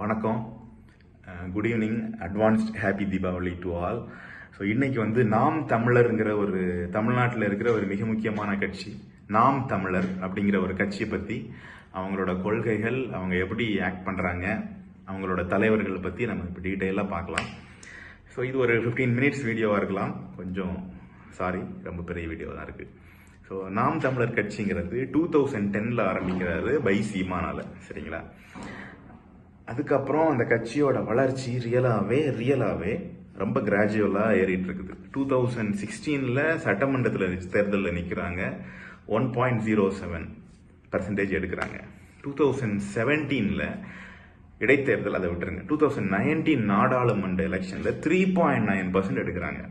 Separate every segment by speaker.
Speaker 1: வணக்கம். Good evening advanced happy Deepavali to all so இன்னைக்கு வந்து நாம் தமிழருங்கிற ஒரு தமிழ்நாட்டில் இருக்கிற ஒரு மிக முக்கியமான கட்சி நாம் தமிழர் அப்படிங்கிற ஒரு கட்சியை பற்றி அவங்களோட கொள்கைகள் அவங்க எப்படி ஆக்ட் பண்ணுறாங்க அவங்களோட தலைவர்கள் பற்றி நம்ம இப்போ டீட்டெயிலாக பார்க்கலாம். ஸோ இது ஒரு ஃபிஃப்டீன் மினிட்ஸ் வீடியோவாக இருக்கலாம். கொஞ்சம் சாரி ரொம்ப பெரிய வீடியோ தான் இருக்குது ஸோ நாம் தமிழர் கட்சிங்கிறது டூ தௌசண்ட் டென்னில் ஆரம்பிக்கிறாரு பை சீமானால் சரிங்களா? அதுக்கப்புறம் அந்த கட்சியோட வளர்ச்சி ரியலாகவே ரியலாகவே ரொம்ப கிராஜுவலாக ஏறிட்டு இருக்குது டூ தௌசண்ட் சிக்ஸ்டீனில் சட்டமன்றத்தில் தேர்தலில் நிற்கிறாங்க one point zero seven percentage எடுக்கிறாங்க. டூ தௌசண்ட் செவன்டீனில் இடைத்தேர்தல் அதை விட்டுருங்க. டூ தௌசண்ட் நைன்டீன் நாடாளுமன்ற எலெக்ஷனில் த்ரீ பாயிண்ட் நைன் பர்சன்ட் எடுக்கிறாங்க.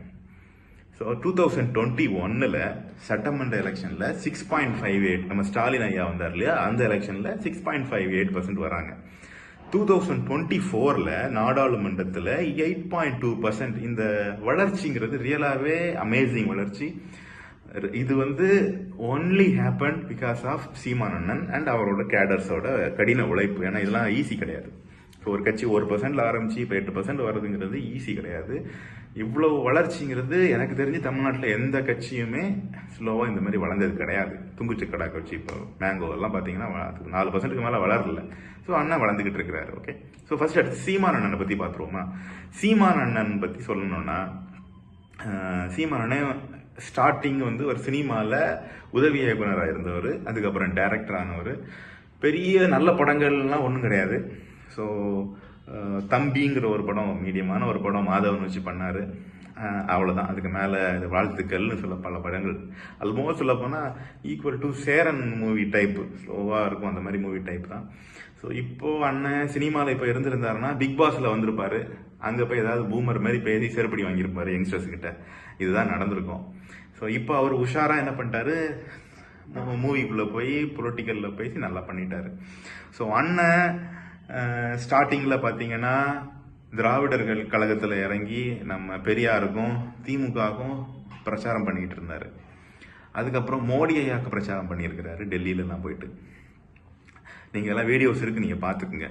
Speaker 1: ஸோ டூ தௌசண்ட் டுவெண்ட்டி ஒன்னில் சட்டமன்ற எலெக்ஷனில் சிக்ஸ் பாயிண்ட் ஃபைவ் எயிட் நம்ம ஸ்டாலின் ஐயா வந்தார் இல்லையா? அந்த எலெக்ஷனில் six point five eight percent வராங்க. டூ தௌசண்ட் டுவெண்ட்டி ஃபோரில் நாடாளுமன்றத்தில் எயிட் பாயிண்ட் டூ பர்சன்ட் இந்த வளர்ச்சிங்கிறது ரியலாகவே அமேசிங் வளர்ச்சி. இது வந்து only happen because of Seeman அண்ணன் அண்ட் அவரோட கேடர்ஸோட கடின உழைப்பு. ஏன்னா இதெல்லாம் ஈஸி கிடையாது. ஸோ ஒரு கட்சி ஒரு பர்சன்ட்ல ஆரம்பிச்சு இப்போ எட்டு பர்சன்ட் வருதுங்கிறது ஈஸி கிடையாது. இவ்வளோ வளர்ச்சிங்கிறது எனக்கு தெரிஞ்சு தமிழ்நாட்டில் எந்த கட்சியுமே ஸ்லோவாக இந்த மாதிரி வளர்ந்தது கிடையாது. துங்குச்சக்கடா கட்சி இப்போ மேங்கோ எல்லாம் பார்த்தீங்கன்னா நாலு பர்சன்ட்டுக்கு மேலே வளரல. ஸோ அண்ணன் வளர்ந்துக்கிட்டு இருக்கிறாரு ஓகே ஸோ ஃபர்ஸ்ட் அடுத்து சீமான் அண்ணனை பற்றி பார்த்துருவோமா சீமான் அண்ணன் பற்றி சொல்லணும்னா சீமான் அண்ணன் ஸ்டார்டிங் வந்து ஒரு சினிமாவில் உதவி இயக்குனராக இருந்தவர் அதுக்கப்புறம் டைரக்டர் ஆனவர். பெரிய நல்ல படங்கள்லாம் ஒன்றும் கிடையாது. ஸோ uh, தம்பிங்கிற ஒரு படம் மீடியமான ஒரு படம் மாதவன் வச்சு பண்ணார். அவ்வளோதான் அதுக்கு மேலே வாழ்த்துக்கள்னு சொல்ல பல படங்கள். அல்மோஸ்ட் சொல்ல போனால் equal to Cheran movie type ஸ்லோவாக இருக்கும் அந்த மாதிரி மூவி டைப் தான். ஸோ இப்போது அண்ணன் சினிமாவில் இப்போ இருந்திருந்தாருன்னா பிக் பாஸில் வந்திருப்பார். அங்கே போய் ஏதாவது பூமர் மாதிரி பேசி செருப்படி வாங்கியிருப்பாரு யங்ஸ்டர்ஸ் கிட்ட. இதுதான் நடந்திருக்கும். ஸோ இப்போ அவர் உஷாராக என்ன பண்ணிட்டாரு? நம்ம மூவிக்குள்ளே போய் பொலிட்டிக்கலில் பேசி நல்லா பண்ணிட்டாரு. ஸோ அண்ணன் ஸ்டார்டிங்கில் பார்த்தீங்கன்னா திராவிடர்கள் கழகத்தில் இறங்கி நம்ம பெரியாருக்கும் திமுகவுக்கும் பிரச்சாரம் பண்ணிக்கிட்டு இருந்தார். அதுக்கப்புறம் மோடி ஐயாவுக்கு பிரச்சாரம் பண்ணியிருக்கிறாரு டெல்லியிலலாம் போயிட்டு. நீங்கள் எல்லாம் வீடியோஸ் இருக்கு நீங்கள் பார்த்துக்குங்க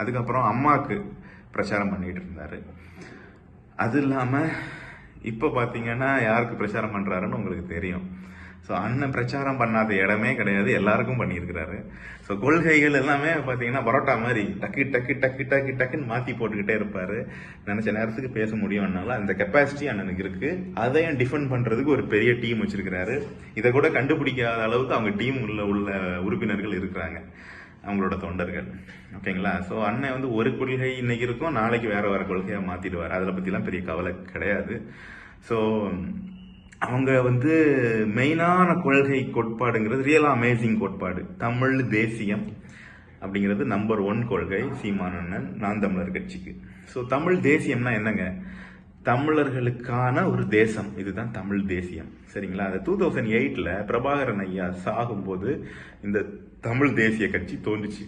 Speaker 1: அதுக்கப்புறம் அம்மாவுக்கு பிரச்சாரம் பண்ணிகிட்டு இருந்தார். அது இல்லாமல் இப்போ பார்த்தீங்கன்னா யாருக்கு பிரச்சாரம் பண்ணுறாருன்னு உங்களுக்கு தெரியும். ஸோ அண்ணன் பிரச்சாரம் பண்ணாத இடமே கிடையாது. எல்லாருக்கும் பண்ணியிருக்கிறாரு. ஸோ கொள்கைகள் எல்லாமே பார்த்தீங்கன்னா பரோட்டா மாதிரி டக்கு டக்கு டக்கு டக்கு டக்குன்னு மாற்றி போட்டுக்கிட்டே இருப்பார். நினச்ச நேரத்துக்கு பேச முடியும்னால அந்த கெப்பாசிட்டி அண்ணனுக்கு இருக்குது அதையும் டிஃபெண்ட் பண்ணுறதுக்கு ஒரு பெரிய டீம் வச்சுருக்கிறாரு. இதை கூட கண்டுபிடிக்காத அளவுக்கு அவங்க டீம் உள்ள உள்ள உறுப்பினர்கள் இருக்கிறாங்க. அவங்களோட தொண்டர்கள். ஓகேங்களா? ஸோ அண்ணன் வந்து ஒரு கொள்கை இன்னைக்கு இருக்கும். நாளைக்கு வேற வேற கொள்கையை மாற்றிடுவார் அதில் பற்றிலாம் பெரிய கவலை கிடையாது. ஸோ அவங்க வந்து மெயினான கொள்கை கோட்பாடுங்கிறது ரியல் அமேசிங் கோட்பாடு. தமிழ் தேசியம் அப்படிங்கிறது நம்பர் ஒன் கொள்கை சீமானண்ணன் நான் தமிழர் கட்சிக்கு. ஸோ தமிழ் தேசியம்னா என்னங்க? தமிழர்களுக்கான ஒரு தேசம். இதுதான் தமிழ் தேசியம். சரிங்களா? அது டூ தௌசண்ட் எயிட்டில் பிரபாகரன் ஐயா சாகும்போது இந்த தமிழ் தேசிய கட்சி தோன்றுச்சு.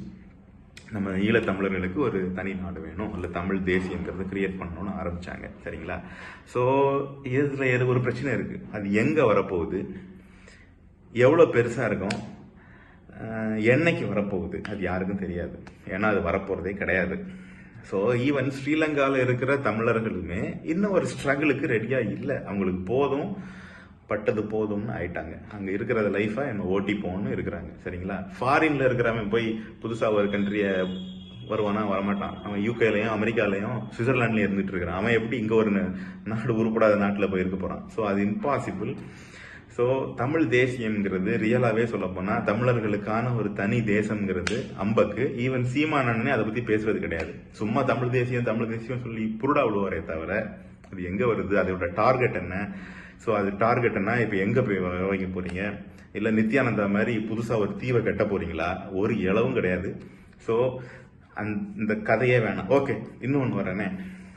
Speaker 1: நம்ம ஈழத்தமிழர்களுக்கு ஒரு தனி நாடு வேணும். இல்லை தமிழ் தேசியங்கிறத கிரியேட் பண்ணணும்னு ஆரம்பித்தாங்க சரிங்களா? ஸோ இதில் எது ஒரு பிரச்சனை இருக்குது அது எங்கே வரப்போகுது? எவ்வளோ பெருசாக இருக்கும்? என்னைக்கு வரப்போகுது? அது யாருக்கும் தெரியாது. ஏன்னா அது வரப்போகிறதே கிடையாது. ஸோ ஈவன் ஸ்ரீலங்காவில் இருக்கிற தமிழர்களுமே இன்னும் ஒரு ஸ்ட்ரகிளுக்கு ரெடியாக இல்லை. அவங்களுக்கு போதும். பட்டது போதும்னு ஆயிட்டாங்க. அங்கே இருக்கிற லைஃபை நம்ம ஓட்டி போகணும்னு இருக்கிறாங்க. சரிங்களா? ஃபாரின்ல இருக்கிறவன் போய் புதுசாக ஒரு கண்ட்ரியை வருவானா வரமாட்டான். அவன் யூகேலையும் அமெரிக்காலையும் சுவிட்சர்லாண்ட்லயும் இருந்துட்டு இருக்கிறான். அவன் எப்படி இங்கே ஒரு நாடு உருப்படாத நாட்டில் போய் இருக்க போகிறான் ஸோ அது இம்பாசிபிள் ஸோ தமிழ் தேசியம்ங்கிறது ரியலாகவே சொல்லப்போனால் தமிழர்களுக்கான ஒரு தனி தேசம்ங்கிறது அம்பக்கு. ஈவன் சீமானே அதை பற்றி பேசுறது கிடையாது. சும்மா தமிழ் தேசியம் தமிழ் தேசியம் சொல்லி புருடா விழுவாரே தவிர அது எங்கே வருது? அதோட டார்கெட் என்ன? ஸோ அது டார்கெட்னா இப்போ எங்கே போய் வ- வைக்க போகிறீங்க இல்லை நித்யானந்தா மாதிரி புதுசாக ஒரு தீவை கட்ட போகிறீங்களா ஒரு இளவும் கிடையாது. ஸோ அந்த கதையே வேணாம். ஓகே இன்னொன்று வரேனே.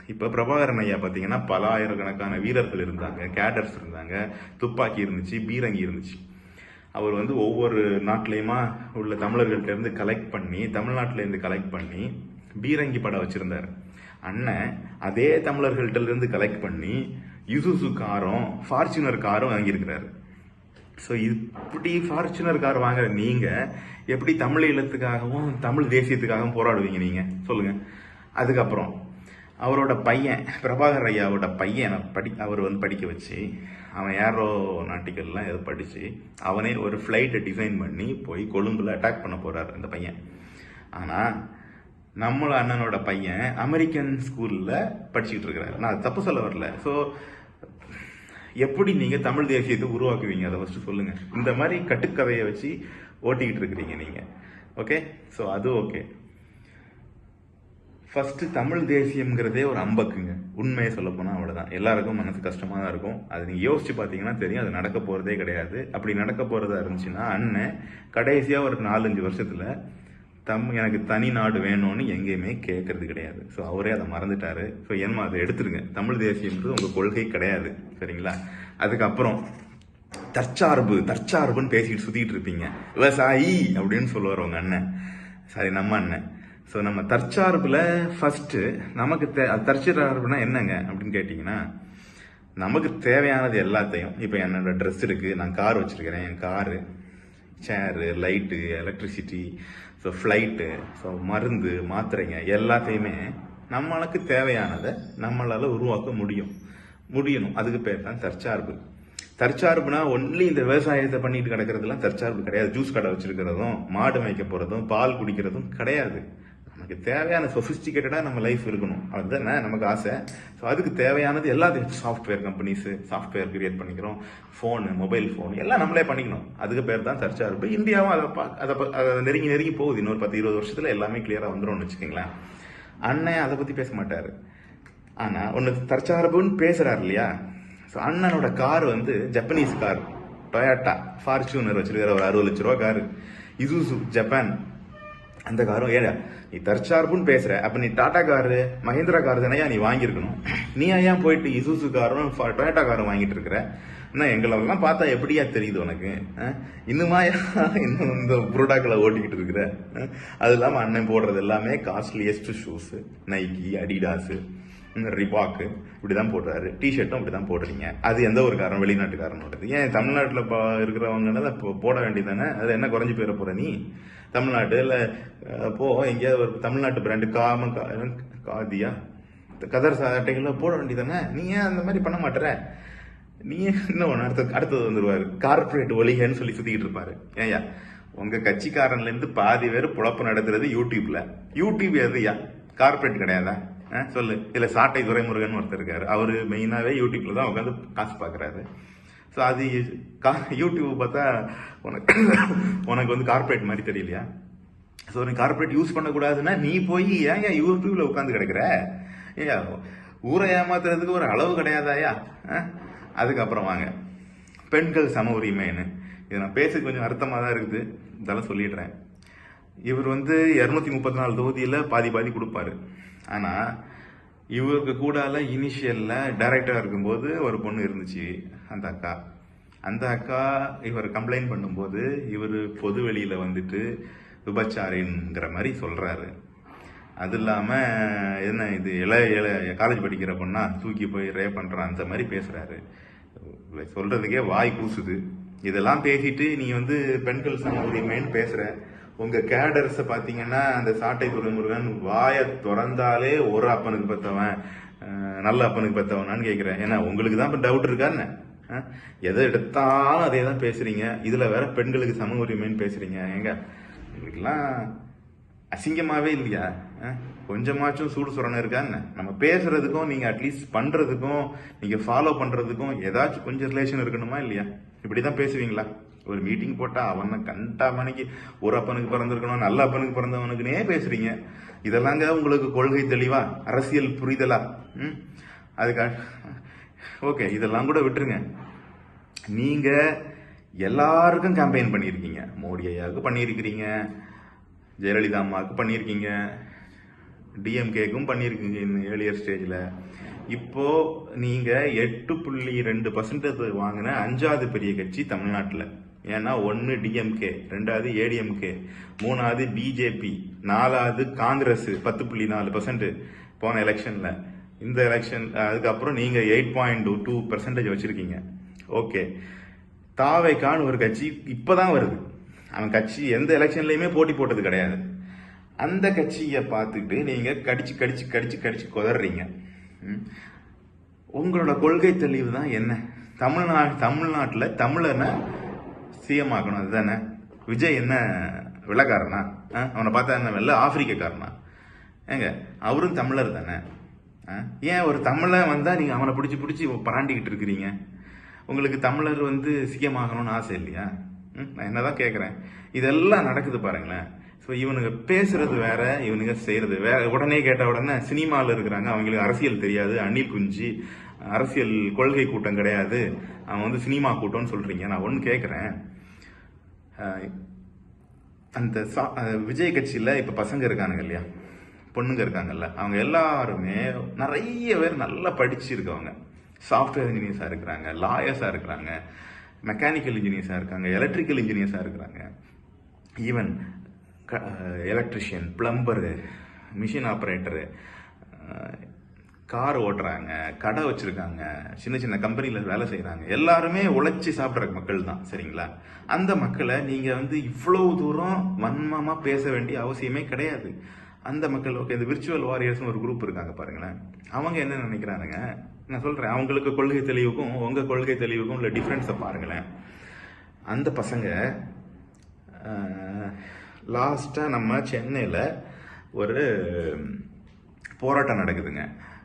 Speaker 1: இப்போ பிரபாகரன் ஐயா பார்த்தீங்கன்னா பல ஆயிரக்கணக்கான வீரர்கள் இருந்தாங்க கேடர்ஸ் இருந்தாங்க துப்பாக்கி இருந்துச்சு பீரங்கி இருந்துச்சு. அவர் வந்து ஒவ்வொரு நாட்டிலையுமா உள்ள தமிழர்கள்ட்ட இருந்து கலெக்ட் பண்ணி தமிழ்நாட்டிலேருந்து கலெக்ட் பண்ணி பீரங்கி படம் வச்சுருந்தார். அண்ணன் அதே தமிழர்கள்டிலேருந்து கலெக்ட் பண்ணி யுசுசு காரும் ஃபார்ச்சுனர் காரும் வாங்கியிருக்கிறாரு. ஸோ இப்படி ஃபார்ச்சுனர் கார் வாங்குற நீங்கள் எப்படி தமிழ் இல்லத்துக்காகவும் தமிழ் தேசியத்துக்காகவும் போராடுவீங்க நீங்கள் சொல்லுங்கள் அதுக்கப்புறம் அவரோட பையன் பிரபாகர் ஐயாவோட பையனை படி அவர் வந்து படிக்க வச்சு அவன் ஏரோ நாட்டிக்கல்லாம் எது படித்து அவனே ஒரு ஃப்ளைட்டை டிசைன் பண்ணி போய் கொழும்பில் அட்டாக் பண்ண போகிறார் அந்த பையன். ஆனால் நம்மள அண்ணனோட பையன் அமெரிக்கன் ஸ்கூலில் படிச்சுக்கிட்டு இருக்கிறாரு. நான் அது தப்பு சொல்ல வரல. ஸோ எப்படி நீங்கள் தமிழ் தேசியத்தை உருவாக்குவீங்க? அதை ஃபஸ்ட்டு சொல்லுங்கள் இந்த மாதிரி கட்டுக்கதையை வச்சு ஓட்டிக்கிட்டு இருக்கிறீங்க நீங்கள் ஓகே ஸோ அது ஓகே ஃபஸ்ட்டு தமிழ் தேசியம்ங்கிறதே ஒரு அம்பக்குங்க. உண்மையை சொல்லப்போனால் அவ்வளோதான் எல்லாருக்கும் மனசு கஷ்டமாக தான் இருக்கும். அது நீங்கள் யோசிச்சு பார்த்தீங்கன்னா தெரியும். அது நடக்க போகிறதே கிடையாது. அப்படி நடக்க போகிறதா இருந்துச்சுன்னா அண்ணன் கடைசியாக ஒரு நாலஞ்சு வருஷத்தில் தம் எனக்கு தனி நாடு வேணும்னு எங்கேயுமே கேட்கறது கிடையாது. ஸோ அவரே அதை மறந்துட்டாரு. ஸோ ஏன்மா அதை எடுத்துருங்க? தமிழ் தேசியம்ன்றது உங்க கொள்கை கிடையாது. சரிங்களா? அதுக்கப்புறம் தற்சார்பு தற்சார்புன்னு பேசிக்கிட்டு சுத்திட்டு இருப்பீங்க. விவசாயி அப்படின்னு சொல்லுவார் உங்க அண்ணன். சாரி நம்ம அண்ணன். ஸோ நம்ம தற்சார்பில் ஃபஸ்ட்டு நமக்கு தே தற்சார்புனா என்னங்க அப்படின்னு கேட்டிங்கன்னா நமக்கு தேவையானது எல்லாத்தையும் இப்போ என்னோட ட்ரெஸ் இருக்குது நான் கார் வச்சிருக்கிறேன் என் car chair light electricity so flight so மருந்து மாத்திரைங்க எல்லாத்தையுமே நம்மளுக்கு தேவையானதை நம்மளால் உருவாக்க முடியும். முடியணும். அதுக்கு பேர் தான் தற்சார்பு. தற்சார்புனா ஒன்லி இந்த விவசாயத்தை பண்ணிட்டு கிடக்கிறதுலாம் தற்சார்பு கிடையாது. ஜூஸ் கடை வச்சிருக்கிறதும் மாடு மேய்க்க போகிறதும் பால் குடிக்கிறதும் கிடையாது. நமக்கு தேவையான சொஃபிஸ்டிகேட்டடாக நம்ம லைஃப் இருக்கணும். அதுதானே நமக்கு ஆசை. ஸோ அதுக்கு தேவையானது எல்லாத்தையும் சாஃப்ட்வேர் கம்பெனிஸு சாஃப்ட்வேர் கிரியேட் பண்ணிக்கிறோம். ஃபோனு மொபைல் ஃபோன் எல்லாம் நம்மளே பண்ணிக்கணும். அதுக்கு பேர் தான் தற்சார்பு இந்தியாவும் அதை பா- அதை அதை நெருங்கி நெருங்கி போகுது. இன்னொரு பத்து இருபது வருஷத்தில் எல்லாமே கிளியராக வந்துடும்னு வச்சுக்கோங்களேன். அண்ணன் அதை பற்றி பேச மாட்டார். ஆனால் ஒன்று தற்சார்புன்னு பேசுகிறார் இல்லையா? ஸோ அண்ணனோட கார் வந்து ஜப்பனீஸ் கார் டொயாட்டா ஃபார்ச்சூனர் வச்சிருக்கிற ஒரு அறுபது லட்ச ரூபா காரு இசுசு ஜப்பான் அந்த காரும் ஏடா நீ தற்சார்புன்னு பேசுற. அப்ப நீ டாடா காரு மஹிந்திரா கார் தானே நீ வாங்கியிருக்கணும். நீ ஏன் போயிட்டு இசுசு காரும் டொயேட்டா காரும் வாங்கிட்டு இருக்கிற? என்ன எங்களெல்லாம் பார்த்தா எப்படியா தெரியுது உனக்கு? அஹ்? இன்னுமாயா இன்னும் இந்த புரோடாக்களை ஓட்டிக்கிட்டு இருக்கிற? அது இல்லாமல் அண்ணன் போடுறது எல்லாமே costliest shoes Nike Adidas Reebok இப்படிதான் போடுறாரு. டிஷர்ட்டும் இப்படிதான் போடுறீங்க. அது எந்த ஒரு காரணம்? வெளிநாட்டுக்காரனோடது. ஏன் தமிழ்நாட்டில் இப்போ இருக்கிறவங்க போ- போட வேண்டியதானே அதில் என்ன குறைஞ்சி போயிட போகிற நீ? தமிழ்நாடு இல்லை அஹ், போ எங்கேயாவது ஒரு தமிழ்நாட்டு பிராண்டு காம கா- காதியா? கதர் சாட்டைகளில் போட வேண்டியதானே நீ ஏன் அந்த மாதிரி பண்ண மாட்டேற? நீ என்ன ஒன்று அடுத்த அடுத்தது வந்துடுவார் கார்ப்பரேட் ஒலிகன்னு சொல்லி சுற்றிக்கிட்டு இருப்பாரு. ஏயா உங்கள் கட்சிக்காரன்லேருந்து பாதி பேர் புழப்பு நடத்துறது யூடியூப்பில் யூடியூப் எதுயா கார்பரேட் கிடையாதா? ஆ சொல்லு. இதில் சாட்டை துரைமுருகன் ஒருத்தர் இருக்காரு. அவர் மெயினாகவே யூடியூப்பில் தான் உட்காந்து காசு பார்க்குறாரு ஸோ அது கா- யூடியூப் பார்த்தா உனக்கு உனக்கு வந்து கார்ப்பரேட் மாதிரி தெரியலையா? ஸோ நீ கார்பரேட் யூஸ் பண்ணக்கூடாதுன்னா நீ போய் ஏன் யூடியூப்ல உட்காந்து கிடக்குற? ஏயா ஊரை ஏமாத்துறதுக்கு ஒரு அளவு கிடையாதாயா அதுக்கப்புறம் வாங்க. பெண்கள் சம உரிமைன்னு. இது நான் பேச கொஞ்சம் அர்த்தமாக தான் இருக்குது. இதெல்லாம் சொல்லிடுறேன். இவர் வந்து இரநூத்தி முப்பத்தி நாலு தொகுதியில் பாதி பாதி கொடுப்பாரு. ஆனால் இவருக்கு கூடால இனிஷியலில் டைரக்டராக இருக்கும்போது ஒரு பொண்ணு இருந்துச்சு அந்த அக்கா. அந்த அக்கா இவர் கம்ப்ளைண்ட் பண்ணும்போது இவர் பொது வெளியில் வந்துட்டு விபச்சாரிங்கிற மாதிரி சொல்கிறாரு அது இல்லாமல் என்ன இது இளைய இளைய காலேஜ் படிக்கிற பொண்ணா தூக்கி போய் ரே பண்ணுறான் அந்த மாதிரி பேசுகிறாரு சொல்கிறதுக்கே வாய் கூசுது. இதெல்லாம் பேசிட்டு நீ வந்து பெண்கள் சம உரிமைன்னு பேசுகிற உங்க கேடர்ஸ பாத்தீங்கன்னா அந்த சாட்டை துறைமுருகன் வாயை திறந்தாலே ஒரு அப்பனுக்கு பத்தவன் நல்ல அப்பனுக்கு பத்தவனான்னு கேக்குறேன். ஏன்னா உங்களுக்கு தான் இப்ப டவுட் இருக்கா எதை எடுத்தாலும் அதே தான் பேசுறீங்க. இதுல வேற பெண்களுக்கு சம உரிமைன்னு பேசுறீங்க. எங்க உங்களுக்குலாம் அசிங்கமாவே இல்லையா? கொஞ்சமாச்சும் சூடு சுரணம் இருக்கா நம்ம பேசுறதுக்கும் நீங்க அட்லீஸ்ட் பண்றதுக்கும் நீங்க ஃபாலோ பண்றதுக்கும் ஏதாச்சும் கொஞ்சம் ரிலேஷன் இருக்கணுமா இல்லையா? இப்படிதான் பேசுவீங்களா? ஒரு மீட்டிங் போட்டால் அவனை கண்டா மணிக்கு ஒரு அப்பனுக்கு பிறந்திருக்கணும் நல்ல அப்பனுக்கு பிறந்தவனுக்குனே பேசுறீங்க. இதெல்லாங்க உங்களுக்கு கொள்கை தெளிவா அரசியல் புரிதலா? ம்? அதுக்காக ஓகே இதெல்லாம் கூட விட்டுருங்க. நீங்க எல்லாருக்கும் கேம்பெயின் பண்ணியிருக்கீங்க. மோடி ஐயாவுக்கு பண்ணியிருக்கிறீங்க ஜெயலலிதா அம்மாவுக்கு பண்ணியிருக்கீங்க டிஎம்கேக்கும் பண்ணியிருக்கீங்க இந்த ஏர்லியர் ஸ்டேஜில் இப்போ நீங்கள் எட்டு புள்ளி ரெண்டு பர்சன்டேஜ் வாங்கின அஞ்சாவது பெரிய கட்சி தமிழ்நாட்டில். ஏன்னா ஒன்று டிஎம்கே ரெண்டாவது ஏடிஎம்கே மூணாவது பிஜேபி நாலாவது காங்கிரஸ் பத்து புள்ளி நாலு பர்சன்ட் போன எலெக்ஷனில் இந்த எலெக்ஷன் அதுக்கப்புறம் நீங்கள் எயிட் பாயிண்ட் டூ பர்சன்டேஜ் வச்சுருக்கீங்க. ஓகே தாவைக்கான்னு ஒரு கட்சி இப்போ தான் வருது. அவன் கட்சி எந்த எலெக்ஷன்லையுமே போட்டி போட்டது கிடையாது. அந்த கட்சியை பார்த்துட்டு நீங்கள் கடிச்சு கடிச்சு கடிச்சு கடிச்சு குதறீங்க. உங்களோட கொள்கை தெளிவு தான் என்ன? தமிழ்நா தமிழ்நாட்டில் தமிழனை சிஎம் ஆக்கணும் அதுதானே? விஜய் என்ன வெள்ளக்காரனா? ஆ? அவனை பார்த்தா என்ன வெள்ள ஆப்பிரிக்கக்காரனா? ஏங்க அவரும் தமிழர் தானே? ஆ? ஏன் ஒரு தமிழன் வந்தால் நீங்கள் அவனை பிடிச்சி பிடிச்சி பராண்டிக்கிட்டு இருக்கிறீங்க? உங்களுக்கு தமிழர் வந்து சிஎம் ஆகணும்னு ஆசை இல்லையா? ம்? நான் என்னதான் கேட்குறேன் இதெல்லாம் நடக்குது பாருங்களேன். ஸோ இவனுங்க பேசுறது வேற இவனுங்க செய்யறது வேற. உடனே கேட்ட உடனே சினிமாவில் இருக்கிறாங்க. அவங்களுக்கு அரசியல் தெரியாது. அணில் குஞ்சு அரசியல் கொள்கை கூட்டம் கிடையாது. அவன் வந்து சினிமா கூட்டம்னு சொல்றீங்க. நான் ஒன்று கேட்குறேன் அந்த சா- விஜய் கட்சியில் இப்போ பசங்க இருக்கானுங்க இல்லையா? பொண்ணுங்க இருக்காங்கல்ல. அவங்க எல்லாருமே நிறைய பேர் நல்லா படிச்சிருக்கவங்க. சாஃப்ட்வேர் இன்ஜினியர்ஸாக இருக்கிறாங்க லாயர்ஸாக இருக்கிறாங்க மெக்கானிக்கல் இன்ஜினியர்ஸாக இருக்காங்க எலக்ட்ரிக்கல் இன்ஜினியர்ஸாக இருக்கிறாங்க. Even electrician plumber machine operator car ஓட்டுறாங்க கடை வச்சிருக்காங்க சின்ன சின்ன கம்பெனியில் வேலை செய்கிறாங்க எல்லாருமே உழைச்சி சாப்பிட்ற மக்கள் தான் சரிங்களா? அந்த மக்களை நீங்கள் வந்து இவ்வளோ தூரம் வன்மமாக பேச வேண்டிய அவசியமே கிடையாது. அந்த மக்கள் ஓகே இந்த விர்ச்சுவல் வாரியர்ஸ்னு ஒரு குரூப் இருக்காங்க பாருங்களேன். அவங்க என்ன நினைக்கிறானுங்க? நான் சொல்கிறேன் அவங்களுக்கு கொள்கை தெளிவுக்கும் உங்கள் கொள்கை தெளிவுக்கும் உள்ள டிஃப்ரென்ஸை பாருங்களேன். அந்த பசங்க லாஸ்ட்டாக நம்ம சென்னையில் ஒரு போராட்டம் நடக்குதுங்க.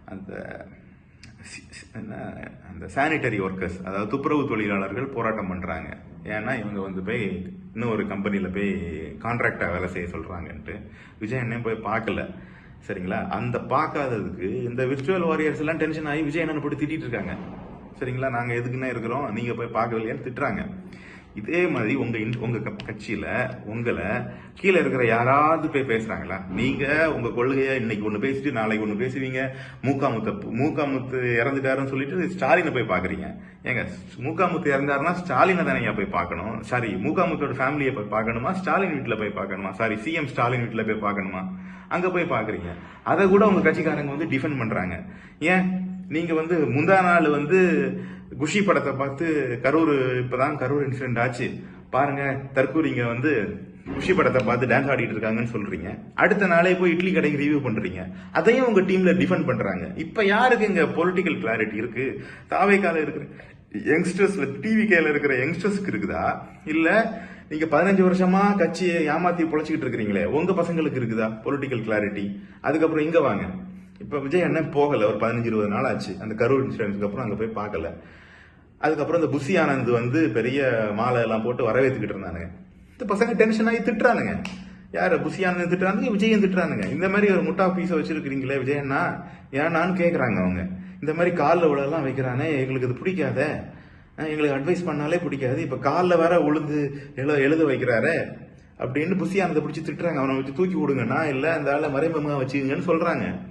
Speaker 1: அந்த சி- என்ன அந்த சானிட்டரி ஒர்க்கர்ஸ் அதாவது துப்புரவு தொழிலாளர்கள் போராட்டம் பண்ணுறாங்க ஏன்னா இவங்க வந்து போய் இன்னும் ஒரு கம்பெனியில் போய் கான்ட்ராக்டாக வேலை செய்ய சொல்கிறாங்கன்ட்டு விஜய் அண்ணன் போய் பார்க்கல. சரிங்களா? அந்த பார்க்காததுக்கு இந்த விர்ச்சுவல் வாரியர்ஸ் எல்லாம் டென்ஷன் ஆகி விஜய் அண்ணனை போட்டு திட்டிகிட்டு இருக்காங்க. சரிங்களா? நாங்கள் எதுக்குன்னா இருக்கிறோம்? நீங்கள் போய் பார்க்கவில்லையான்னு திட்டுறாங்க. இதே மாதிரி உங்க இன்- உங்க க- கட்சியில உங்களை கீழே இருக்கிற யாராவது போய் பேசுறாங்களா? நீங்க உங்க கொள்கையை இன்னைக்கு ஒண்ணு பேசிட்டு நாளைக்கு ஒண்ணு பேசுவீங்க. மூக்காமுத்த மூக்காமுத்து இறந்துட்டாருன்னு சொல்லிட்டு ஸ்டாலினை போய் பாக்குறீங்க. ஏங்க மூக்காமுத்து இறந்தாருன்னா ஸ்டாலினை தானே போய் பார்க்கணும் சாரி மூக்காமுத்தோட ஃபேமிலியை போய் பார்க்கணுமா ஸ்டாலின் வீட்டுல போய் பார்க்கணுமா சாரி சிஎம் ஸ்டாலின் வீட்டுல போய் பார்க்கணுமா அங்க போய் பாக்குறீங்க. அதை கூட உங்க கட்சிக்காரங்க வந்து டிஃபெண்ட் பண்றாங்க. ஏன்? நீங்க வந்து முந்தா நாள் வந்து குஷி படத்தை பார்த்து கரூர் இப்பதான் கரூர் இன்சிடென்ட் ஆச்சு. பாருங்க இங்கே வந்து குஷி படத்தை பார்த்து டான்ஸ் ஆடிட்டு இருக்காங்கன்னு சொல்றீங்க. அடுத்த நாளே போய் இட்லி கடைக்கு ரிவ்யூ பண்றீங்க. அதையும் உங்க டீம்ல டிஃபெண்ட் பண்றாங்க. இப்ப யாருக்கு இங்க பொலிட்டிக்கல் கிளாரிட்டி இருக்கு? தாவைக்கால இருக்கிற யங்ஸ்டர்ஸ்ல டிவி கேல இருக்கிற யங்ஸ்டர்ஸ்க்கு இருக்குதா? இல்ல நீங்க பதினஞ்சு வருஷமா கட்சியை ஏமாத்தி பொழைச்சிக்கிட்டு இருக்கிறீங்களே உங்க பசங்களுக்கு இருக்குதா பொலிட்டிக்கல் கிளாரிட்டி அதுக்கப்புறம் இங்க வாங்க. இப்போ விஜய் அண்ணன் போகலை ஒரு பதினஞ்சு இருபது நாள் ஆச்சு. அந்த கரூர் இன்சூரன்ஸ்க்கு அப்புறம் அங்கே போய் பார்க்கல. அதுக்கப்புறம் இந்த புஷி ஆனந்த் வந்து பெரிய மாலை எல்லாம் போட்டு வரவேற்றுக்கிட்டு இருந்தானுங்க. இந்த பசங்க டென்ஷன் ஆகி திட்டுறானுங்க. யார்? புஷி ஆனந்த் திட்டுறானுங்க விஜயம் திட்டுறானுங்க. இந்த மாதிரி ஒரு முட்டா பீஸை வச்சிருக்கிறீங்களே விஜயண்ணா ஏன்னான்னு கேட்குறாங்க அவங்க. இந்த மாதிரி காலில் விழலாம் வைக்கிறானே எங்களுக்கு இது பிடிக்காதே. எங்களுக்கு அட்வைஸ் பண்ணாலே பிடிக்காது. இப்போ காலில் வேற உழுந்து எழுத எழுத வைக்கிறாரே. அப்படின்னு புஷி ஆனந்தை பிடிச்சி திட்டுறாங்க. அவனை வச்சு தூக்கி விடுங்கண்ணா இல்லை அந்த ஆளை மறைமுகமாக வச்சுக்கங்கன்னு சொல்கிறாங்க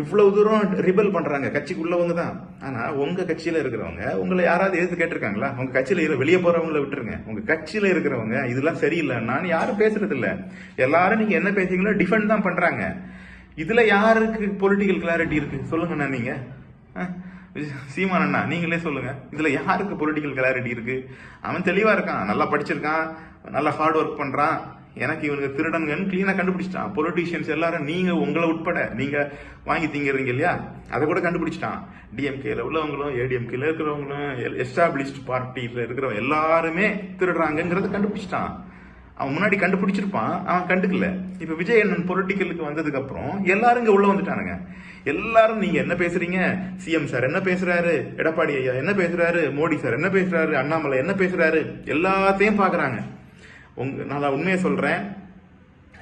Speaker 1: இவ்வளவு தூரம் ரிபல் பண்றாங்க கட்சிக்குள்ளவங்க தான் ஆனா உங்க கட்சியில இருக்கிறவங்க உங்களை யாராவது எதிர்த்து கேட்டிருக்காங்களா? உங்க கட்சியில வெளியே போறவங்கள விட்டுருங்க. உங்க கட்சியில இருக்கிறவங்க இதெல்லாம் சரியில்லை. நான் யாரும் பேசுறது இல்ல எல்லாரும் நீங்க என்ன பேசுறீங்களோ டிஃபெண்ட் தான் பண்றாங்க. இதுல யாருக்கு பொலிட்டிக்கல் கிளாரிட்டி இருக்கு? சொல்லுங்கண்ணா நீங்க. சீமான் அண்ணா நீங்களே சொல்லுங்க. இதுல யாருக்கு பொலிட்டிக்கல் கிளாரிட்டி இருக்கு? அவன் தெளிவா இருக்கான் நல்லா படிச்சிருக்கான் நல்லா ஹார்ட் ஒர்க் பண்றான். எனக்கு இவனுக்கு திருடன்கன்னு கிளீனா கண்டுபிடிச்சிட்டான். பொலிட்டீஷியன்ஸ் எல்லாரும் நீங்க உங்களை உட்பட நீங்க வாங்கி திங்கிறீங்க இல்லையா? அதை கூட கண்டுபிடிச்சிட்டான். டிஎம்கேல உள்ளவங்களும் ஏடிஎம்கேல இருக்கிறவங்களும் எஸ்டாப்ளிஷ்ட் பார்ட்டியில் இருக்கிறவங்க எல்லாருமே திருடுறாங்கங்கிறத கண்டுபிடிச்சிட்டான். அவன் முன்னாடி கண்டுபிடிச்சிருப்பான் அவன் கண்டுக்கல. இப்ப விஜய் அண்ணன் பொலிட்டிக்கலுக்கு வந்ததுக்கு அப்புறம் எல்லாரும் இங்க உள்ள வந்துட்டானுங்க. எல்லாரும் நீங்க என்ன பேசுறீங்க? சிஎம் சார் என்ன பேசுறாரு? எடப்பாடி ஐயா என்ன பேசுறாரு? மோடி சார் என்ன பேசுறாரு? அண்ணாமலை என்ன பேசுறாரு? எல்லாத்தையும் பாக்குறாங்க. உங்க நான் உண்மையை சொல்றேன்.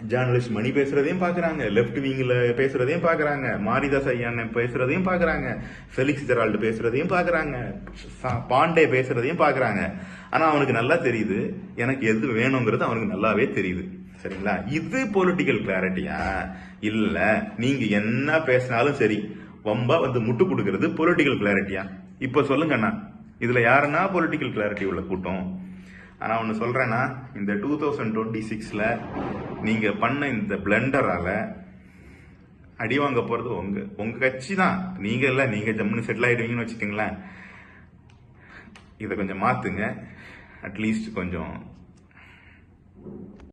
Speaker 1: ஜேர்னலிஸ்ட் மணி பேசுறதையும் பாக்குறாங்க. லெஃப்ட் விங்ல பேசுறதையும் பாக்குறாங்க. மாரிதாஸ் ஐயான் பேசுறதையும் பாக்குறாங்க. ஃபெலிக்ஸ் ஜெரால்டு பேசுறதையும் பாக்குறாங்க. சா- பாண்டே பேசுறதையும் பாக்குறாங்க. ஆனா அவனுக்கு நல்லா தெரியுது. எனக்கு எது வேணுங்கிறது அவனுக்கு நல்லாவே தெரியுது. சரிங்களா? இது பொலிட்டிக்கல் கிளாரிட்டியா இல்ல. நீங்க என்ன பேசினாலும் சரி. வம்பா வந்து முட்டு கொடுக்கறது பொலிட்டிக்கல் கிளாரிட்டியா இப்ப சொல்லுங்கண்ணா. இதுல யாருன்னா பொலிட்டிக்கல் கிளாரிட்டி உள்ள கூட்டம்? ஆனால் ஒன்று சொல்கிறேன்னா இந்த டூ தௌசண்ட் டுவெண்ட்டி சிக்ஸில் நீங்கள் பண்ண இந்த பிளண்டரால் அடி வாங்க போகிறது உங்கள் உங்கள் கட்சி தான் நீங்கள் இல்லை நீங்கள் ஜம்முன்னு செட்டில் ஆகிடுவீங்கன்னு வச்சுக்கோங்களேன். இதை கொஞ்சம் மாற்றுங்க அட்லீஸ்ட் கொஞ்சம்